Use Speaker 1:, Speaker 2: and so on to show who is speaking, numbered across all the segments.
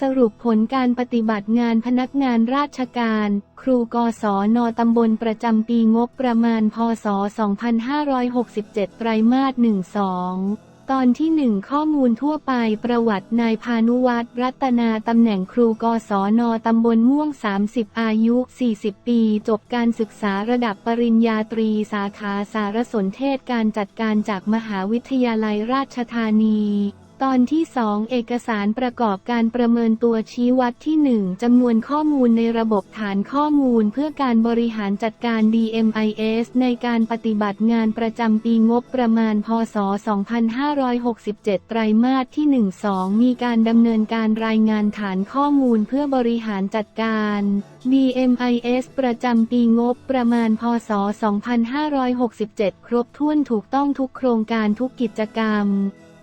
Speaker 1: สรุปผลการปฏิบัติงานพนักงานราชการ ครูกศนตำบลประจำปีงบประมาณพศ 2567 ไตรมาส 12 ตอนที่ 1 ข้อมูลทั่วไปประวัตินายพานุวัตรรัตนาตำแหน่งครูกศนตำบลม่วง 30 อายุ 40 ปี จบการศึกษาระดับปริญญาตรีสาขาสารสนเทศการจัดการจากมหาวิทยาลัยราชธานี ตอนที่ 2 เอกสารประกอบการประเมินตัวชี้วัดที่ 1จำนวนข้อมูลในระบบฐานข้อมูลเพื่อการบริหารจัดการ DMIS ในการปฏิบัติงานประจำปีงบประมาณ พศ 2567 ไตรมาสที่ 1-2 มีการดำเนินการรายงานฐานข้อมูลเพื่อบริหารจัดการ DMIS ประจำปีงบประมาณ พศ 2567 ครบถ้วนถูกต้องทุกโครงการทุกกิจกรรม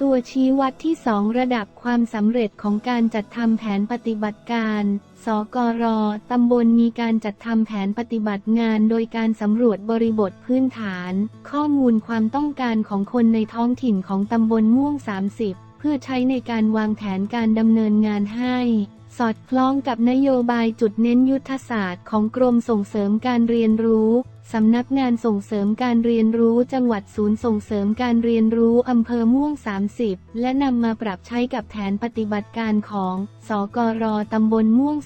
Speaker 1: ตัวชี้วัดที่ 2 ระดับความสำเร็จของการจัดทำแผนปฏิบัติการ สกร ตำบลมีการจัดทำแผนปฏิบัติงานโดยการสำรวจบริบทพื้นฐาน ข้อมูลความต้องการของคนในท้องถิ่นของตำบลม่วง 30 เพื่อใช้ในการวางแผนการดำเนินงานให้ สอดคล้องกับนโยบายจุดเน้นยุทธศาสตร์ของกรมส่งเสริมการเรียนรู้สำนักงานส่งเสริมการเรียนรู้จังหวัดศูนย์ส่งเสริมการเรียนรู้อำเภอม่วง 30 และนำมาปรับใช้กับแผนปฏิบัติการของ สกรตำบลม่วง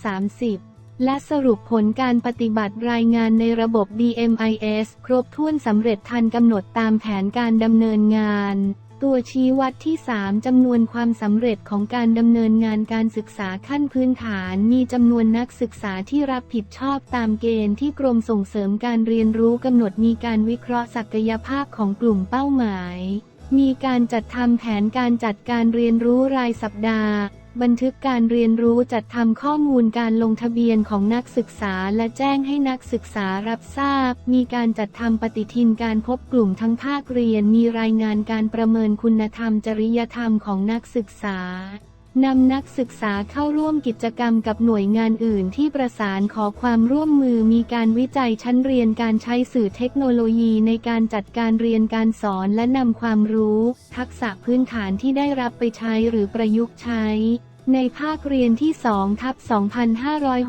Speaker 1: 30 และสรุปผลการปฏิบัติรายงานในระบบ DMIS ครบถ้วนสำเร็จทันกำหนดตามแผนการดำเนินงาน ตัวชี้วัดที่ 3 จำนวนความสำเร็จของการดำเนินงานการศึกษาขั้นพื้นฐาน มีจำนวนนักศึกษาที่รับผิดชอบตามเกณฑ์ที่กรมส่งเสริมการเรียนรู้กำหนดมีการวิเคราะห์ศักยภาพของกลุ่มเป้าหมาย มีการจัดทำแผนการจัดการเรียนรู้รายสัปดาห์ บันทึกการเรียนรู้จัดทำข้อมูลการลงทะเบียนของนักศึกษาและแจ้งให้นักศึกษารับทราบ มีการจัดทำปฏิทินการพบกลุ่มทั้งภาคเรียน มีรายงานการประเมินคุณธรรมจริยธรรมของนักศึกษา นำนักศึกษาเข้าร่วมกิจกรรมกับหน่วยงานอื่นที่ประสานขอความร่วมมือมีการวิจัยชั้นเรียนการใช้สื่อเทคโนโลยีในการจัดการเรียนการสอนและนำความรู้ ทักษะพื้นฐานที่ได้รับไปใช้หรือประยุกต์ใช้ ในภาคเรียนที่2ทับ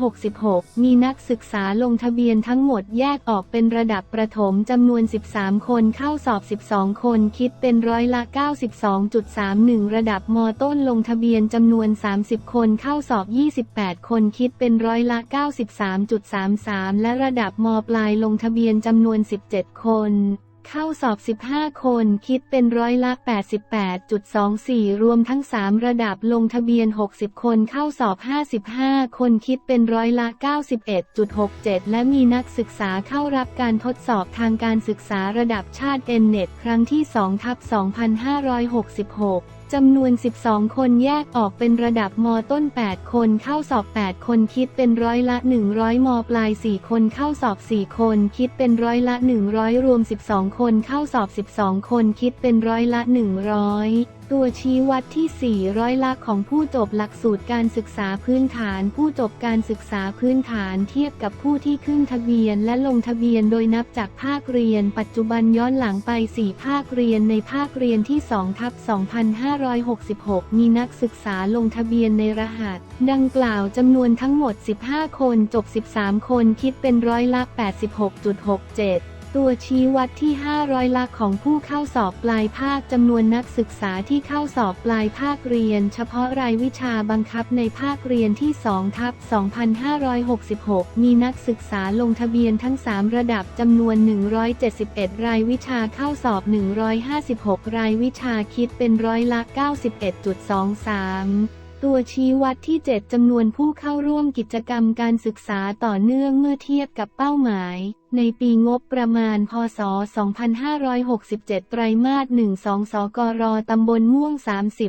Speaker 1: 2566 มีนักศึกษาลงทะเบียนทั้งหมดแยกออกเป็นระดับประถมจำนวน 13 คนเข้าสอบ 12 คนคิดเป็นร้อยละ 92.31 ระดับมต้นลงทะเบียนจำนวน 30 คนเข้าสอบ 28 คนคิดเป็นร้อยละ 93.33 และระดับมปลายลงทะเบียนจำนวน 17 คน เข้าสอบ 15 คนคิดเป็นร้อยละ 88.24 รวมทั้ง 3 ระดับลงทะเบียน 60 คนเข้าสอบ 55 คนคิดเป็นร้อยละ 91.67 และมีนักศึกษาเข้ารับการทดสอบทางการศึกษาระดับชาติเอนเน็ตครั้งที่2ทับ2566 จำนวน 12 คนแยกออกเป็นระดับมต้น 8 คนเข้าสอบ 8 คนคิดเป็นร้อยละ 100 มปลาย 4 คนเข้าสอบ 4 คนคิดเป็นร้อยละ 100 รวม 12 คนเข้าสอบ 12 คนคิดเป็นร้อยละ 100ตัวชี้วัดที่4ร้อยละของผู้จบหลักสูตรการศึกษาพื้นฐาน ผู้จบการศึกษาพื้นฐานเทียบกับผู้ที่ขึ้นทะเบียนและลงทะเบียนโดยนับจากภาคเรียน ปัจจุบันย้อนหลังไป 4 ภาคเรียนในภาคเรียนที่2ทับ2566 มีนักศึกษาลงทะเบียนในรหัส ดังกล่าวจำนวนทั้งหมด 15 คนจบ 13 คนคิดเป็นร้อยละ 86.67 ตัวชี้วัดที่ 500ละของผู้เข้าสอบปลายภาคจำนวนนักศึกษาที่เข้าสอบปลายภาคเรียน เฉพาะรายวิชาบังคับในภาคเรียนที่2ทับ2566 มีนักศึกษาลงทะเบียนทั้ง 3 ระดับจำนวน 171 รายวิชาเข้าสอบ 156 รายวิชาคิดเป็นร้อยละ 91.23 ตัวชี้วัดที่ 7จำนวนผู้เข้าร่วมกิจกรรมการศึกษาต่อเนื่องเมื่อเทียบกับเป้าหมาย ในปีงบประมาณ พศ 2567 ไตรมาส 12 สกร ตำบลม่วง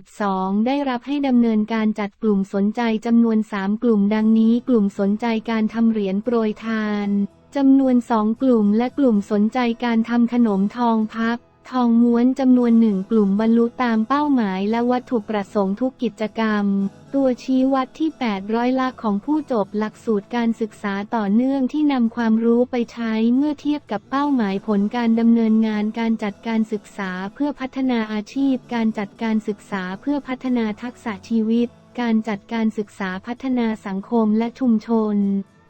Speaker 1: 32 ได้รับให้ดำเนินการจัดกลุ่มสนใจจำนวน 3 กลุ่มดังนี้ กลุ่มสนใจการทำเหรียญโปรยทานจำนวน 2 กลุ่มและกลุ่มสนใจการทำขนมทองพับ ทองม้วนจำนวนหนึ่งกลุ่มบรรลุตามเป้าหมายและวัตถุประสงค์ทุกกิจกรรม ตัวชี้วัดที่ 800ละของผู้จบหลักสูตรการศึกษาต่อเนื่องที่นำความรู้ไปใช้เมื่อเทียบกับเป้าหมายผลการดำเนินงานการจัดการศึกษาเพื่อพัฒนาอาชีพ การจัดการศึกษาเพื่อพัฒนาทักษะชีวิต การจัดการศึกษาพัฒนาสังคมและชุมชน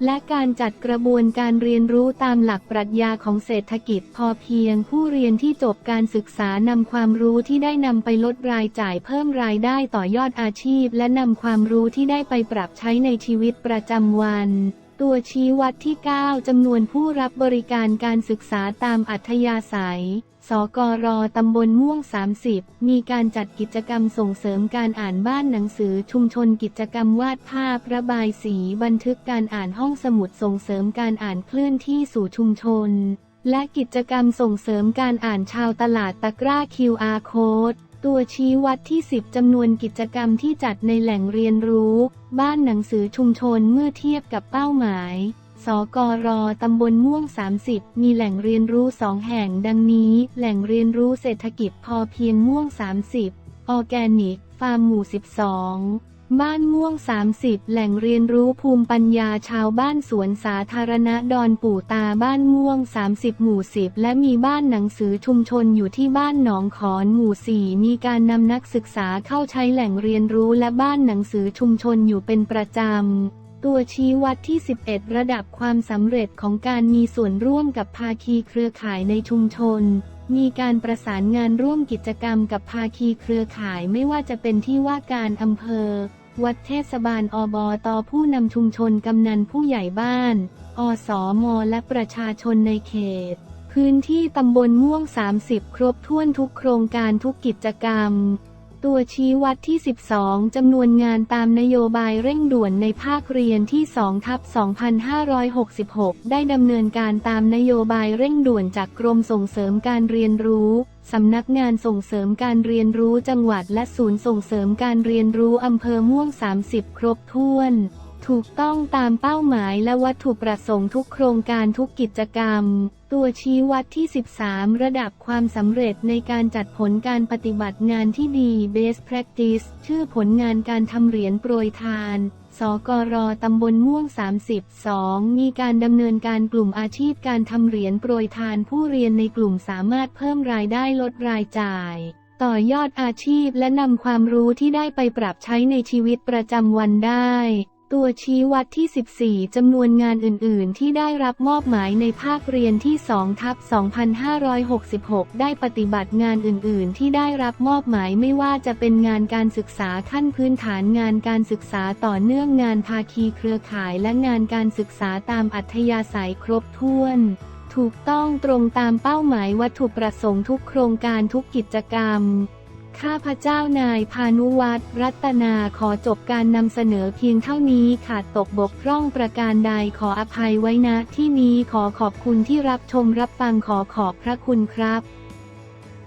Speaker 1: และการจัดกระบวนการเรียนรู้ตามหลักปรัชญาของเศรษฐกิจพอเพียง ผู้เรียนที่จบการศึกษานำความรู้ที่ได้นำไปลดรายจ่ายเพิ่มรายได้ต่อยอดอาชีพ และนำความรู้ที่ได้ไปปรับใช้ในชีวิตประจำวัน ตัวชี้วัดที่ 9 จำนวนผู้รับบริการการศึกษาตามอัธยาศัย สกรตำบลม่วง 30 มีการจัดกิจกรรมส่งเสริมการอ่านบ้านหนังสือชุมชนกิจกรรมวาดภาพระบายสี บันทึกการอ่านห้องสมุดส่งเสริมการอ่านเคลื่อนที่สู่ชุมชน และกิจกรรมส่งเสริมการอ่านชาวตลาดตะกร้า QR Code ตัวชี้วัดที่ 10 จำนวนกิจกรรมที่จัดในแหล่งเรียนรู้ บ้านหนังสือชุมชนเมื่อเทียบกับเป้าหมาย สกรตำบลม่วง 30 มีแหล่งเรียนรู้สองแห่งดังนี้ แหล่งเรียนรู้เศรษฐกิจพอเพียงม่วง 30 ออแกนิก ฟาร์มหมู่ 12 บ้านม่วง 30 แหล่งเรียนรู้ภูมิปัญญาชาวบ้านสวนสาธารณะดอนปู่ตาบ้านม่วง 30 หมู่ 10 และมีบ้านหนังสือชุมชนอยู่ที่บ้านหนองขอนหมู่ 4 มีการนำนักศึกษาเข้าใช้แหล่งเรียนรู้และบ้านหนังสือชุมชนอยู่เป็นประจำ ตัวชี้วัดที่ 11 ระดับความสำเร็จของการมีส่วนร่วมกับภาคีเครือข่ายในชุมชนมีการประสานงานร่วมกิจกรรมกับภาคีเครือข่ายไม่ว่าจะเป็นที่ว่าการอำเภอ วัดเทศบาลอบตผู้นำชุมชนกำนันผู้ใหญ่บ้าน อสมและประชาชนในเขต พื้นที่ตำบลม่วง 30 ครบถ้วนทุกโครงการทุกกิจกรรม ตัวชี้วัดที่ 12 จำนวนงานตามนโยบายเร่งด่วนในภาคเรียนที่2ทับ2566 ได้ดำเนินการตามนโยบายเร่งด่วนจากกรมส่งเสริมการเรียนรู้สำนักงานส่งเสริมการเรียนรู้จังหวัดและศูนย์ส่งเสริมการเรียนรู้อำเภอม่วง 30 ครบถ้วน ถูกต้องตามเป้าหมายและวัตถุประสงค์ทุกโครงการทุกกิจกรรม ตัวชี้วัดที่ 13 ระดับความสำเร็จในการจัดผลการปฏิบัติงานที่ดี Best Practice ชื่อผลงานการทำเหรียญโปรยทาน สกรตำบลม่วง 32 มีการดำเนินการกลุ่มอาชีพการทำเหรียญโปรยทานผู้เรียนในกลุ่มสามารถเพิ่มรายได้ลดรายจ่ายต่อยอดอาชีพและนำความรู้ที่ได้ไปปรับใช้ในชีวิตประจำวันได้ ตัวชี้วัดที่ 14 จำนวนงานอื่น ๆ ที่ได้รับมอบหมายในภาคเรียนที่2ทับ2566 ได้ปฏิบัติงานอื่น ๆ ที่ได้รับมอบหมายไม่ว่าจะเป็นงานการศึกษาขั้นพื้นฐานงานการศึกษาต่อเนื่องงานภาคีเครือข่ายและงานการศึกษาตามอัธยาศัยครบถ้วนถูกต้องตรงตามเป้าหมายวัตถุประสงค์ทุกโครงการทุกกิจกรรม ข้าพเจ้านายพานุวัตรรัตนาขอจบการนำเสนอเพียงเท่านี้ขาดตกบกพร่องประการใดขออภัยไว้นะที่นี้ขอขอบคุณที่รับชมรับฟังขอขอบพระคุณครับ